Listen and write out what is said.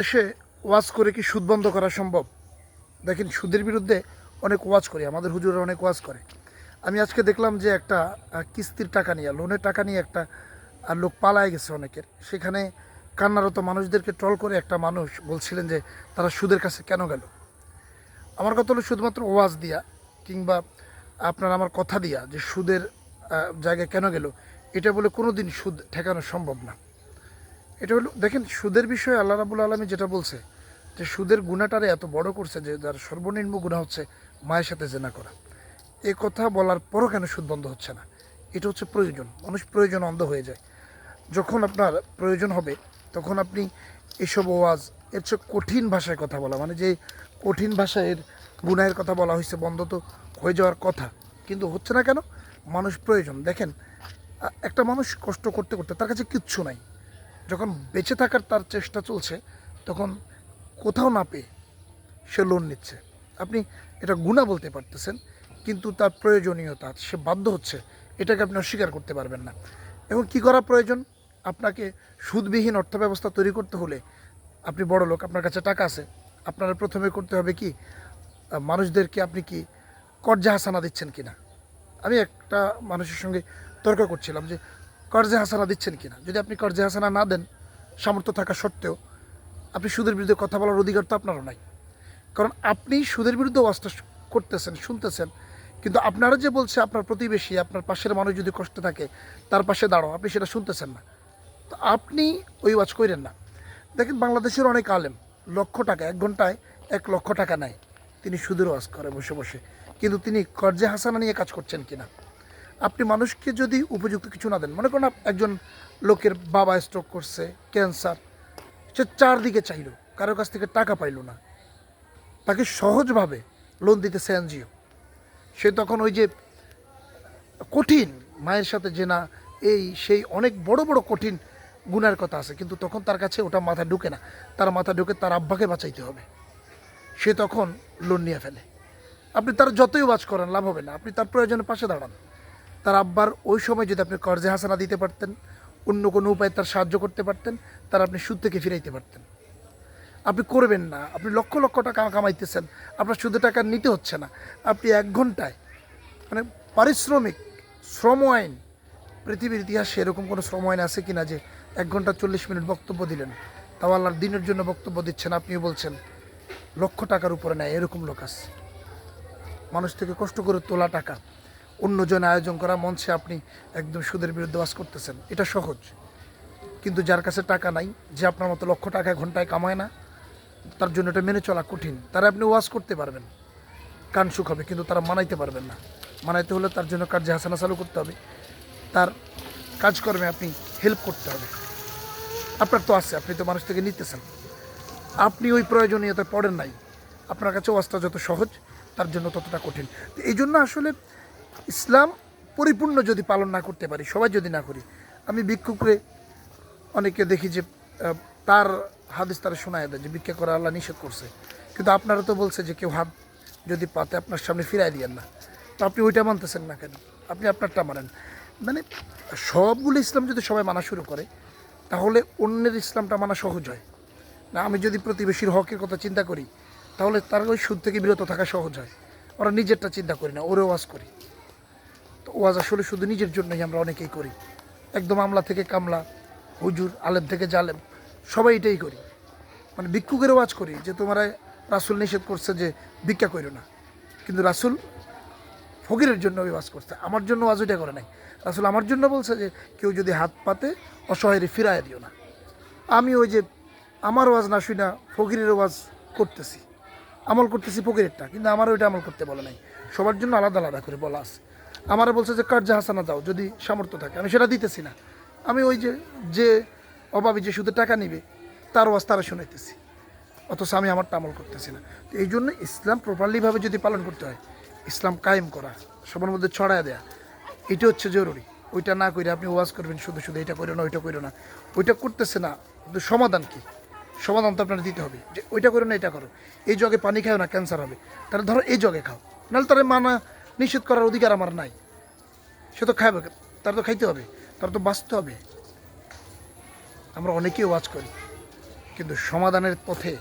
দেশে ওয়াজ করে কি সুদ বন্ধ করা সম্ভব? দেখেন সুদের বিরুদ্ধে অনেক ওয়াজ করে আমাদের হুজুরা অনেক ওয়াজ করে। আমি আজকে দেখলাম যে একটা কিস্তির টাকা নিয়ে লোনের টাকা নিয়ে একটা আহ, লোক পালায় গেছে অনেকের। সেখানে কান্নারত মানুষদেরকে ট্রল করে একটা মানুষ বলছিলেন যে তারা সুদের কাছে কেন গেল? আমার কথা হলো শুধুমাত্র ওয়াজ দিয়া কিংবা আপনার আমার কথা দিয়া যে সুদের জায়গায় কেন গেল এটা বলে কোনো দিন সুদ ঠেকানো সম্ভব না। এটা হলো, দেখেন, সুদের বিষয়ে আল্লাহ রাবুল আলমী যেটা বলছে, যে সুদের গুণাটারে এত বড় করছে যে যার সর্বনিম্ন গুণা হচ্ছে মায়ের সাথে জেনা করা। এ কথা বলার পরও কেন সুদ বন্ধ হচ্ছে না? এটা হচ্ছে প্রয়োজন, মানুষ প্রয়োজন অন্ধ হয়ে যায়। যখন আপনার প্রয়োজন হবে, তখন আপনি এসব ওয়াজ, এর চেয়ে কঠিন ভাষায় কথা বলা মানে যে কঠিন ভাষায় এর গুনাহের কথা বলা হয়েছে, বন্ধ তো হয়ে যাওয়ার কথা, কিন্তু হচ্ছে না কেন? মানুষ প্রয়োজন। দেখেন একটা মানুষ কষ্ট করতে করতে তার কাছে কিচ্ছু নাই। যখন বেঁচে থাকার তার চেষ্টা চলছে, তখন কোথাও না পেয়ে সে লোন নিচ্ছে। আপনি এটা গুণা বলতে পারতেছেন, কিন্তু তার প্রয়োজনীয়তা, সে বাধ্য হচ্ছে, এটাকে আপনি অস্বীকার করতে পারবেন না। এবং কি করা প্রয়োজন? আপনাকে সুদবিহীন অর্থ ব্যবস্থা তৈরি করতে হলে আপনি বড় লোক, আপনার কাছে টাকা আছে, আপনারা প্রথমে করতে হবে কি মানুষদেরকে আপনি কি কর্জা হাসানা দিচ্ছেন কিনা? আমি একটা মানুষের সঙ্গে তর্ক করছিলাম যে কর্জে হাসানা দিচ্ছেন কিনা? যদি আপনি কর্জে হাসানা না দেন, সামর্থ্য থাকা সত্ত্বেও আপনি সুদের বিরুদ্ধে কথা বলার অধিকার তো আপনারও নাই। কারণ আপনি সুদের বিরুদ্ধে ওয়াজটা করতেছেন, শুনতেছেন, কিন্তু আপনারা যে বলছে আপনার প্রতিবেশী, আপনার পাশের মানুষ যদি কষ্ট থাকে, তার পাশে দাঁড়াও, আপনি সেটা শুনতেছেন না। তো আপনি ওই ওয়াজ করেন না। দেখেন বাংলাদেশের অনেক আলেম, লক্ষ টাকা, এক ঘন্টায় এক লক্ষ টাকা নেয়। তিনি সুদের ওয়াজ করে বসে বসে। কিন্তু তিনি কর্জে হাসানা নিয়ে কাজ করছেন কিনা? আপনি মানুষকে যদি উপযুক্ত কিছু না দেন, মনে করেন একজন লোকের বাবা স্ট্রোক করছে ক্যান্সার সে চারদিকে চাইলো কারোর কাছ থেকে টাকা পাইলো না। তাকে সহজভাবে লোন দিতেছে এনজিও সে তখন ওই যে কঠিন, মায়ের সাথে যে না এই সেই অনেক বড় বড় কঠিন গুণের কথা আছে, কিন্তু তখন তার কাছে ওটা মাথা ঢুকে না। তার মাথা ঢুকে তার আব্বাকে বাঁচাইতে হবে। সে তখন লোন নিয়ে ফেলে। আপনি তার যতই বাজ করেন, লাভ হবে না। আপনি তার প্রয়োজনের পাশে দাঁড়ান। তার আব্বার ওই সময় যদি আপনি কর্জে হাসানা দিতে পারতেন, অন্য কোনো উপায়ে তার সাহায্য করতে পারতেন, তার আপনি সুদ থেকে ফিরাইতে পারতেন। আপনি করবেন না। আপনি লক্ষ লক্ষ টাকা কামাইতেছেন। আপনার শুধু টাকা নিতে হচ্ছে না। আপনি এক ঘন্টায় মানে পারিশ্রমিক, শ্রম আইন, পৃথিবীর ইতিহাসে এরকম কোনো শ্রম আইন আছে কিনা যে এক ঘণ্টা চল্লিশ মিনিট বক্তব্য দিলেন? তাও আল্লাহর দিনের জন্য বক্তব্য দিচ্ছেন, আপনিও বলছেন, লক্ষ টাকার উপরে নেয়, এরকম লোক আছে। মানুষ থেকে কষ্ট করে তোলা টাকা। অন্যজনে আয়োজন করা মঞ্চে আপনি একদম সুদের বিরুদ্ধে বাস করতেছেন। এটা সহজ। কিন্তু যার কাছে টাকা নাই, যে আপনার মতো লক্ষ টাকা ঘন্টায় কামায় না, তার জন্য এটা মেনে চলা কঠিন। তারা আপনি ওয়াজ করতে পারবেন। কান সুখ হবে, কিন্তু তারা মানাইতে পারবেন না। মানাইতে হলে তার জন্য কার্যে হাসানা চালু করতে হবে। তার কাজকর্মে আপনি হেল্প করতে হবে। আপনার তো আছে, আপনি তো মানুষ থেকে নিতেছেন। আপনি ওই প্রয়োজনীয়তা পড়েন নাই। আপনার কাছে ওয়াজটা যত সহজ, তার জন্য ততটা কঠিন। এই জন্য আসলে ইসলাম পরিপূর্ণ যদি পালন না করতে পারি, সবাই যদি না করি, আমি ভিক্ষুকরে অনেকে দেখি যে তার হাদিস তারা শোনায় দেয় যে, ভিক্ষা করা আল্লাহ নিষেধ করছে। কিন্তু আপনারা তো বলছে যে, কেউ হাত যদি পাতে আপনার সামনে ফিরাই দিয়েন না। তো আপনি ওইটা মানতেছেন না কেন? আপনি আপনারটা মানেন। মানে সবগুলো ইসলাম যদি সবাই মানা শুরু করে, তাহলে অন্যের ইসলামটা মানা সহজ হয়। না, আমি যদি প্রতিবেশীর হকের কথা চিন্তা করি, তাহলে তার ওই সুদ থেকে বিরত থাকা সহজ হয়। ওরা নিজেরটা চিন্তা করি না, ওরে ওয়াজ করি। ওয়াজ আসলে শুধু নিজের জন্যই আমরা অনেকেই করি। একদম আমলা থেকে কামলা, হুজুর, আলেম থেকে জালেম, সবাই এটাই করি। মানে ভিক্ষুকের ওয়াজ করি যে, তোমরা রাসুল নিষেধ করছে যে ভিক্ষা করো না। কিন্তু রাসুল ফকিরের জন্য ওয়াজ করছে। আমার জন্য ওয়াজ ওইটা করে নাই। রাসুল আমার জন্য বলছে যে, কেউ যদি হাত পাতে অসহায় ফিরায় দিও না। আমি ওই যে, আমার ওয়াজ না শুই না ফকিরের ওয়াজ করতেছি। আমল করতেছি ফকিরেরটা, কিন্তু আমার ওইটা আমল করতে বলে নাই। সবার জন্য আলাদা আলাদা করে বলা আছে। আমার বলছে যে, কার্যা হাসানা দাও, যদি সামর্থ্য থাকে। আমি সেটা দিতেছি না। আমি ওই যে যে অভাবী যে শুধু টাকা নিবে, তার ওয়াজ তারা শুনাইতেছি। অথচ আমি আমারটা আমল করতেছি না। তো এই জন্য ইসলাম প্রপারলিভাবে যদি পালন করতে হয়, ইসলাম কায়েম করা, সবার মধ্যে ছড়ায় দেয়া এটা হচ্ছে জরুরি। ওইটা না করে আপনি ওয়াজ করবেন, শুধু শুধু এটা করো না, ওইটা করো না। ওইটা করতেছে না, কিন্তু সমাধান কি? সমাধান তো আপনার দিতে হবে। যে ওইটা করো না, এটা করো। এই জগে পানি খাও না, ক্যান্সার হবে। তাহলে ধরো এই জগে খাও। নাহলে তারা মানা নিষেধ করার অধিকার আমার নাই। সে তো খাবে, তার তো খাইতে হবে, তার তো বাঁচতে হবে। আমরা অনেকেই ওয়াজ করি, কিন্তু সমাধানের পথে